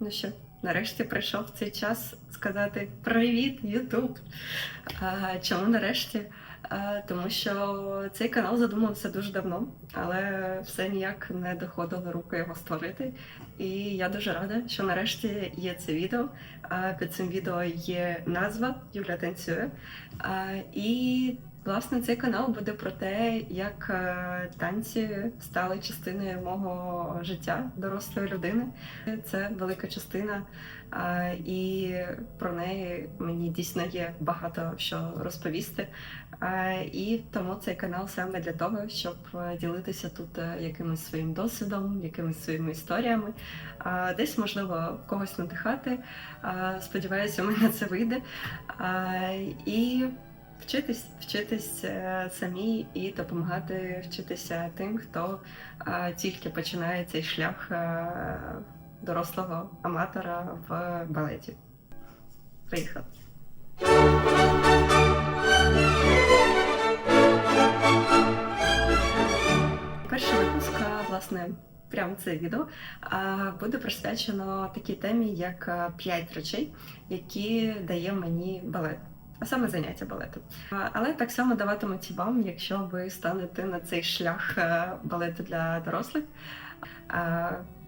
Ну що, нарешті прийшов цей час сказати Привіт, Ютуб! Чому нарешті? А, Тому що цей канал задумався дуже давно, але все ніяк не доходило руки його створити. І я дуже рада, що нарешті є це відео. Під цим відео є назва Юля танцює. І власне цей канал буде про те, як е, танці стали частиною мого життя дорослої людини. Це велика частина, і про неї мені дійсно є багато що розповісти. І тому цей канал саме для того, щоб е, ділитися тут е, якимось своїм досвідом, якимись своїми історіями, десь можливо когось надихати. Сподіваюся, у мене це вийде. І вчитись, вчитись е, самі і допомагати вчитися тим, хто тільки починає цей шлях дорослого аматора в балеті. Приїхав. Перший випуск, власне, прямо це відео буде присвячено такій темі, як а, п'ять речей, які дає мені балет. А саме заняття балету. Але так само даватимуть і вам, якщо ви станете на цей шлях е, балету для дорослих.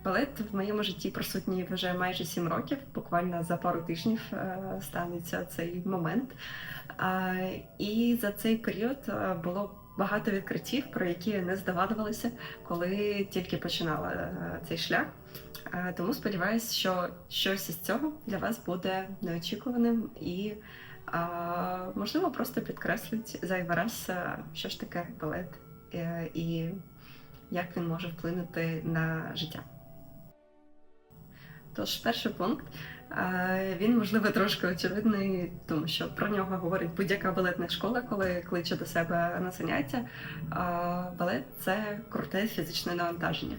Балет в моєму житті присутній вже майже сім років. Буквально за пару тижнів е, станеться цей момент. І за цей період е, було багато відкриттів, про які не здогадувалася, коли тільки починала е, цей шлях. Тому сподіваюся, що щось із цього для вас буде неочікуваним і, можливо, просто підкреслить зайвий раз, що ж таке балет і як він може вплинути на життя. Тож, перший пункт, е, він, можливо, трошки очевидний, тому що про нього говорить будь-яка балетна школа, коли кличе до себе на заняття. Балет це круте фізичне навантаження.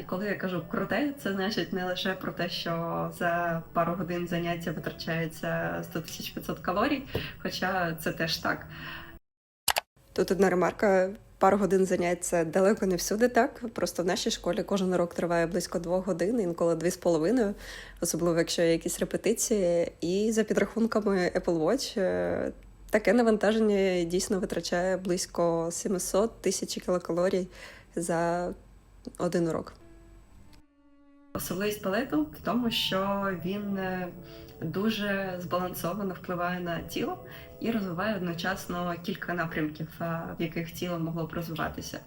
І коли я кажу круте, це значить не лише про те, що за пару годин заняття витрачається 100 500 калорій, хоча це теж так. Тут одна ремарка. Пару годин занять це далеко не всюди так. Просто в нашій школі кожен урок триває близько двох годин, інколи дві з половиною, особливо якщо є якісь репетиції. І за підрахунками Apple Watch е, таке навантаження дійсно витрачає близько 700 тисяч кілокалорій за один урок. Особливість балету в тому, що він е, дуже збалансовано впливає на тіло і розвиває одночасно кілька напрямків, е, в яких тіло могло б розвиватися.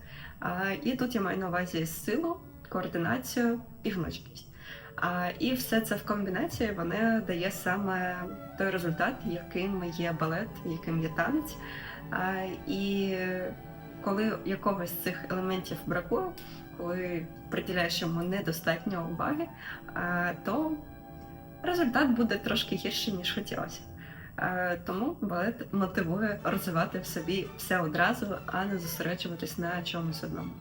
І тут я маю на увазі силу, координацію і гнучкість. І все це в комбінації вони дає саме той результат, яким є балет, яким є танець. І коли якогось з цих елементів бракує, коли приділяєш йому недостатньо уваги, то результат буде трошки гірший, ніж хотілося. Е, Тому балет мотивує розвивати в собі все одразу, а не зосереджуватись на чомусь одному.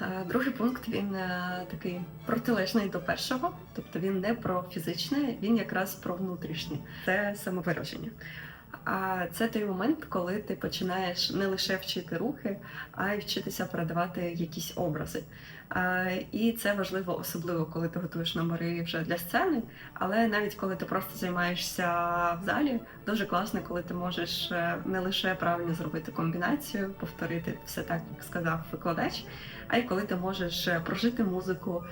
Е, Другий пункт він е, такий протилежний до першого, тобто він не про фізичне, він якраз про внутрішнє. Це самовираження. А це той момент, коли ти починаєш не лише вчити рухи, а й вчитися передавати якісь образи. І це важливо, особливо коли ти готуєш номери вже для сцени. Але навіть коли ти просто займаєшся в залі, дуже класно, коли ти можеш е, не лише правильно зробити комбінацію, повторити все так, як сказав викладач, а й коли ти можеш е, прожити музику,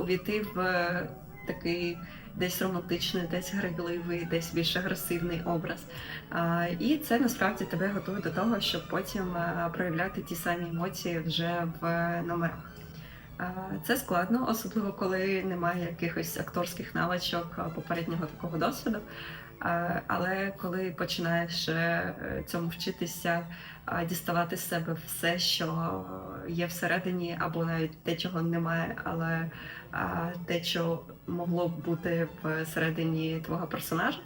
увійти в е, такий десь романтичний, десь грайливий, десь більш агресивний образ. І це насправді тебе готує до того, щоб потім е, проявляти ті самі емоції вже в номерах. Це складно, особливо коли немає якихось акторських навичок попереднього такого досвіду. Але коли починаєш е, цьому вчитися, діставати з себе все, що є всередині, або навіть те, чого немає, але те, що могло б бути всередині твого персонажа,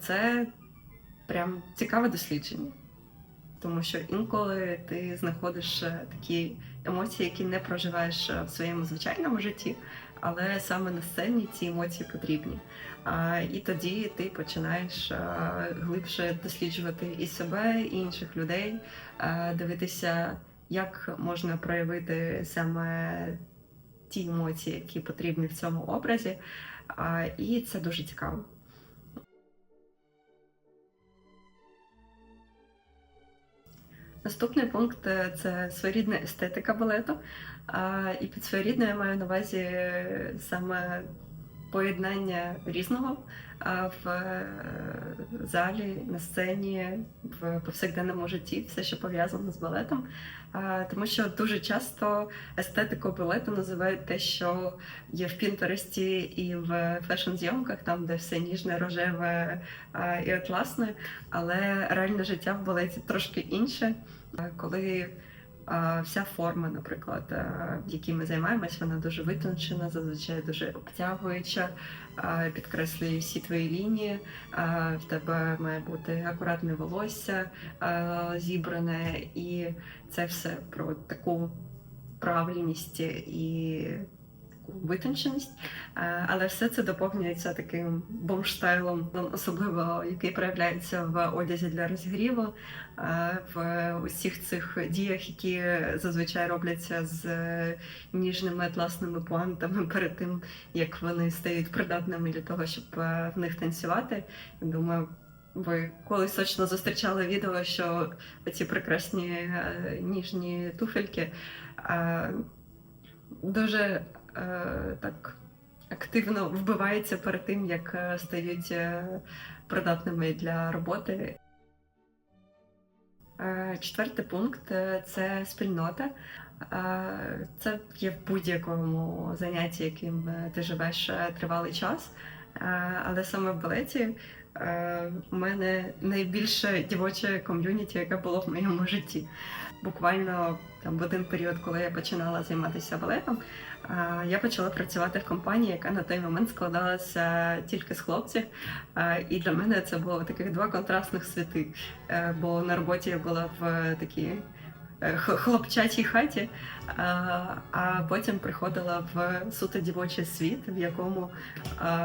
це прям цікаве дослідження. Тому що інколи ти знаходиш е, такі емоції, які не проживаєш е, в своєму звичайному житті, але саме на сцені ці емоції потрібні. І тоді ти починаєш е, глибше досліджувати і себе, і інших людей, дивитися, як можна проявити саме ті емоції, які потрібні в цьому образі. І це дуже цікаво. Наступний пункт е, це своєрідна естетика балету. І під своєрідною я маю на увазі е, саме поєднання різного в е, залі, на сцені, в повсякденному житті, все, що пов'язано з балетом. Тому що дуже часто естетику балету називають те, що є в Пінтересті і в фешн-зйомках, там, де все ніжне, рожеве і атласне, але реальне життя в балеті трошки інше. Коли вся форма, наприклад, в якій ми займаємось, вона дуже витончена, зазвичай дуже обтягуюча, підкреслює всі твої лінії. В тебе має бути акуратне волосся зібране, і це все про таку правильність і витонченість. Е, Але все це доповнюється таким бомштайлом, особливо який проявляється в одязі для розігріву, е, в усіх цих діях, які зазвичай робляться з ніжними атласними пуантами перед тим, як вони стають придатними для того, щоб е, в них танцювати. Думаю, ви колись точно зустрічали відео, що ці прекрасні ніжні туфельки дуже так активно вбиваються перед тим, як е, стають е, придатними для роботи. Е, Четвертий пункт е, це спільнота. Е, Це є в будь-якому занятті, яким е, ти живеш е, тривалий час. Е, Але саме в балеті е, у мене найбільше дівоче ком'юніті, яке було в моєму житті. Буквально там в один період, коли я починала займатися балетом, е, я почала працювати в компанії, яка на той момент складалася тільки з хлопців. Е, І для мене це було таких два контрастних світи. Е, Бо на роботі я була в такій е, хлопчачій хаті, а, а потім приходила в суто дівочий світ, в якому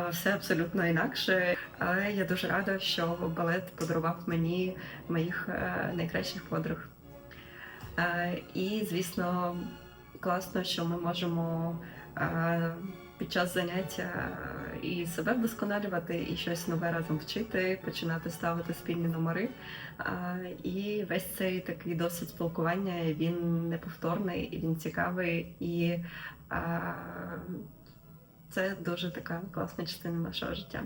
все абсолютно інакше. Я дуже рада, що балет подарував мені моїх е, найкращих подруг. Е, І, звісно, класно, що ми можемо е, під час заняття і себе вдосконалювати, і щось нове разом вчити, починати ставити спільні номери. І весь цей такий досвід спілкування він неповторний, він цікавий, і це дуже така класна частина нашого життя.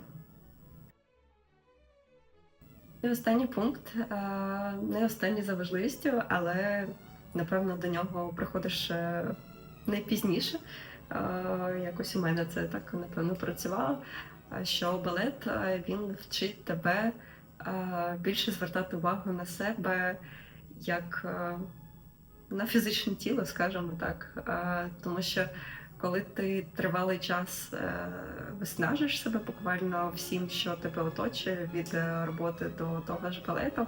І останній пункт, не останній за важливістю, але напевно до нього приходиш е, найпізніше. Е, Якось у мене це так напевно працювало. е, Що балет е, він вчить тебе більше звертати увагу на себе як на фізичне тіло, скажімо так. Тому що коли ти тривалий час виснажиш себе буквально всім, що тебе оточує, від роботи до того ж балету,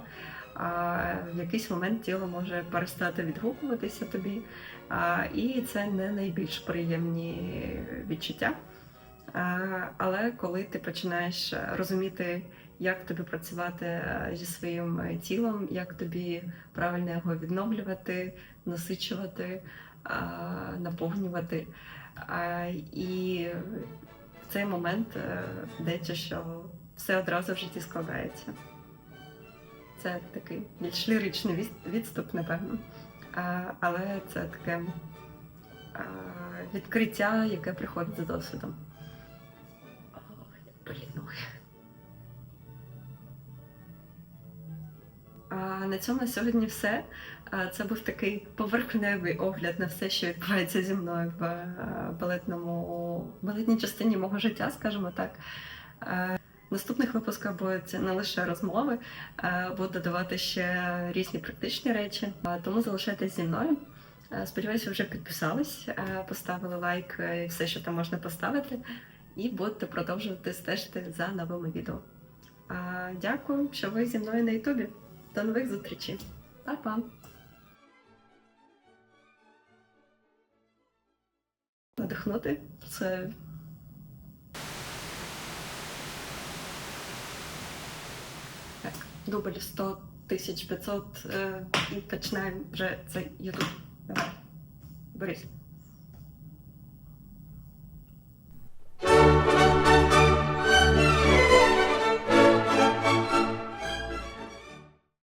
в якийсь момент тіло може перестати відгукуватися тобі, а, і це не найбільш приємні відчуття. А, Але коли ти починаєш розуміти, як тобі працювати зі своїм тілом, як тобі правильно його відновлювати, насичувати, а, наповнювати. А, І в цей момент е, здається, що все одразу в житті складається. Це такий більш ліричний відступ, напевно. А, Але це таке а, відкриття, яке приходить за досвідом. А на цьому на сьогодні все. Це був такий поверхневий огляд на все, що відбувається зі мною в е, балетному балетній частині мого життя, скажімо так. В наступних випусках будуть не лише розмови, е, буду додавати ще різні практичні речі. Е, Тому залишайтесь зі мною. Е, Сподіваюся, вже підписались, поставили лайк і все, що там можна поставити, і будете продовжувати стежити за новими відео. Дякую, що ви зі мною на Ютубі. До нових зустрічей. Па-па! Надихнути це так, дубль 100 1500 е, і починаємо вже цей Ютуб. Борис.